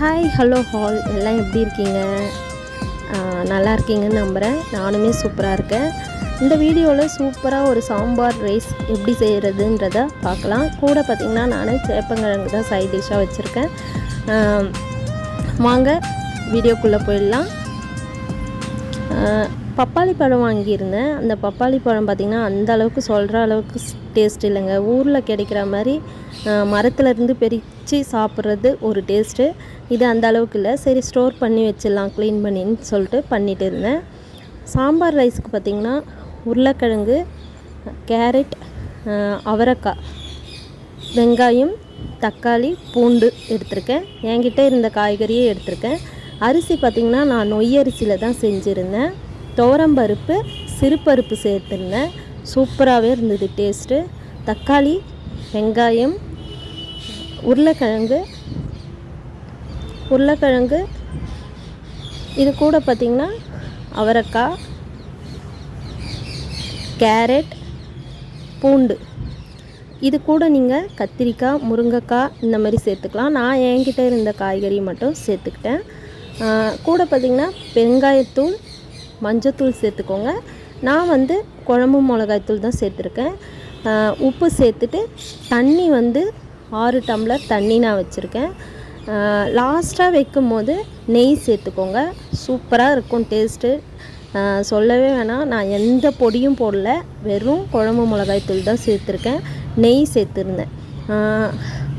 Hi hello hall எல்லாம் எப்படி இருக்கீங்க? நல்லா இருக்கீங்கன்னு நம்புகிறேன் நானுமே சூப்பராக இருக்கேன். இந்த வீடியோவில் சூப்பராக ஒரு சாம்பார் ரைஸ் எப்படி செய்கிறதுன்றத பார்க்கலாம். கூட பார்த்திங்கன்னா நான் சேப்பங்கிழங்கு தான் சைட் டிஷ்ஷாக வச்சுருக்கேன். வாங்க வீடியோக்குள்ளே போயிடலாம். பப்பாளி பழம் வாங்கியிருந்தேன். அந்த பப்பாளி பழம் பார்த்திங்கன்னா அந்த அளவுக்கு சொல்கிற அளவுக்கு டேஸ்ட் இல்லைங்க. ஊரில் கிடைக்கிற மாதிரி மரத்துலேருந்து பிரித்து சாப்பிட்றது ஒரு டேஸ்ட்டு இது அந்த அளவுக்கு இல்லை. சரி ஸ்டோர் பண்ணி வச்சிடலாம் க்ளீன் பண்ணின்னு சொல்லிட்டு பண்ணிட்டு இருந்தேன். சாம்பார் ரைஸ்க்கு பார்த்திங்கன்னா உருளைக்கிழங்கு கேரட் அவரைக்காய் வெங்காயம் தக்காளி பூண்டு எடுத்திருக்கேன். என்கிட்ட இருந்த காய்கறியே எடுத்திருக்கேன். அரிசி பார்த்திங்கன்னா நான் நொய் அரிசியில் தான் செஞ்சுருந்தேன். துவரம்பருப்பு சிறுபருப்பு சேர்த்துருந்தேன் சூப்பராகவே இருந்தது டேஸ்ட்டு தக்காளி வெங்காயம் உருளைக்கிழங்கு உருளைக்கிழங்கு. இது கூட பார்த்திங்கன்னா அவரைக்காய் கேரட் பூண்டு. இது கூட நீங்கள் கத்திரிக்காய் முருங்கைக்காய் இந்த மாதிரி சேர்த்துக்கலாம். நான் என்கிட்ட இருந்த காய்கறி மட்டும் சேர்த்துக்கிட்டேன். கூட பார்த்திங்கன்னா வெங்காயத்தூள் மஞ்சத்தூள் சேர்த்துக்கோங்க. நான் வந்து குழம்பு மிளகாய்த்தூள் தான் சேர்த்துருக்கேன். உப்பு சேர்த்துட்டு தண்ணி வந்து ஆறு டம்ளர் தண்ணி நான் வச்சுருக்கேன். லாஸ்ட்டாக வைக்கும் போது நெய் சேர்த்துக்கோங்க. சூப்பராக இருக்கும் டேஸ்ட்டு சொல்லவே வேணாம். நான் எந்த பொடியும் போடல. வெறும் குழம்பு மிளகாய் தூள் தான் சேர்த்துருக்கேன். நெய் சேர்த்துருந்தேன்.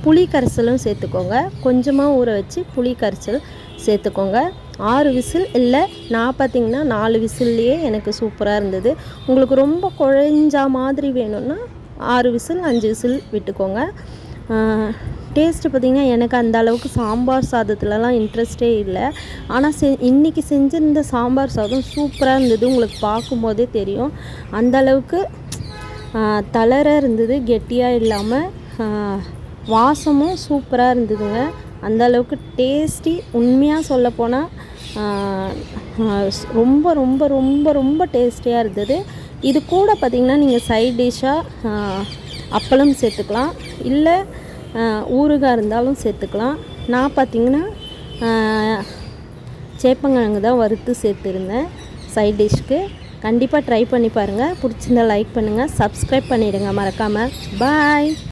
புளி கரைசலும் சேர்த்துக்கோங்க. கொஞ்சமாக ஊற வச்சு புளி கரைசல் சேர்த்துக்கோங்க. ஆறு விசில் இல்லை நான் பார்த்தீங்கன்னா நாலு விசில்லையே எனக்கு சூப்பராக இருந்தது. உங்களுக்கு ரொம்ப குழஞ்சா மாதிரி வேணும்னா ஆறு விசில் அஞ்சு விசில் விட்டுக்கோங்க. டேஸ்ட்டு பார்த்திங்கன்னா எனக்கு அந்த அளவுக்கு சாம்பார் சாதத்துலலாம் இன்ட்ரெஸ்டே இல்லை. ஆனால் செ இன்றைக்கி செஞ்சிருந்த சாம்பார் சாதம் சூப்பராக இருந்தது. உங்களுக்கு பார்க்கும்போதே தெரியும். அந்த அளவுக்கு தளர இருந்தது கெட்டியாக இல்லாமல் வாசமும் சூப்பராக இருந்ததுங்க. அந்த அளவுக்கு டேஸ்டி உண்மையாக சொல்லப்போனால் ரொம்ப ரொம்ப ரொம்ப ரொம்ப டேஸ்டியாக இருந்தது. இது கூட பார்த்திங்கன்னா நீங்கள் சைட் டிஷ்ஷாக அப்பளம் சேர்த்துக்கலாம். இல்லை ஊறுகாய் இருந்தாலும் சேர்த்துக்கலாம். நான் பார்த்திங்கன்னா சேப்பங்கிழங்கு தான் வறுத்து சேர்த்துருந்தேன் சைட் டிஷ்க்கு கண்டிப்பாக ட்ரை பண்ணி பாருங்கள் பிடிச்சிருந்தா லைக் பண்ணுங்கள் சப்ஸ்கிரைப் பண்ணிவிடுங்க மறக்காமல் பாய்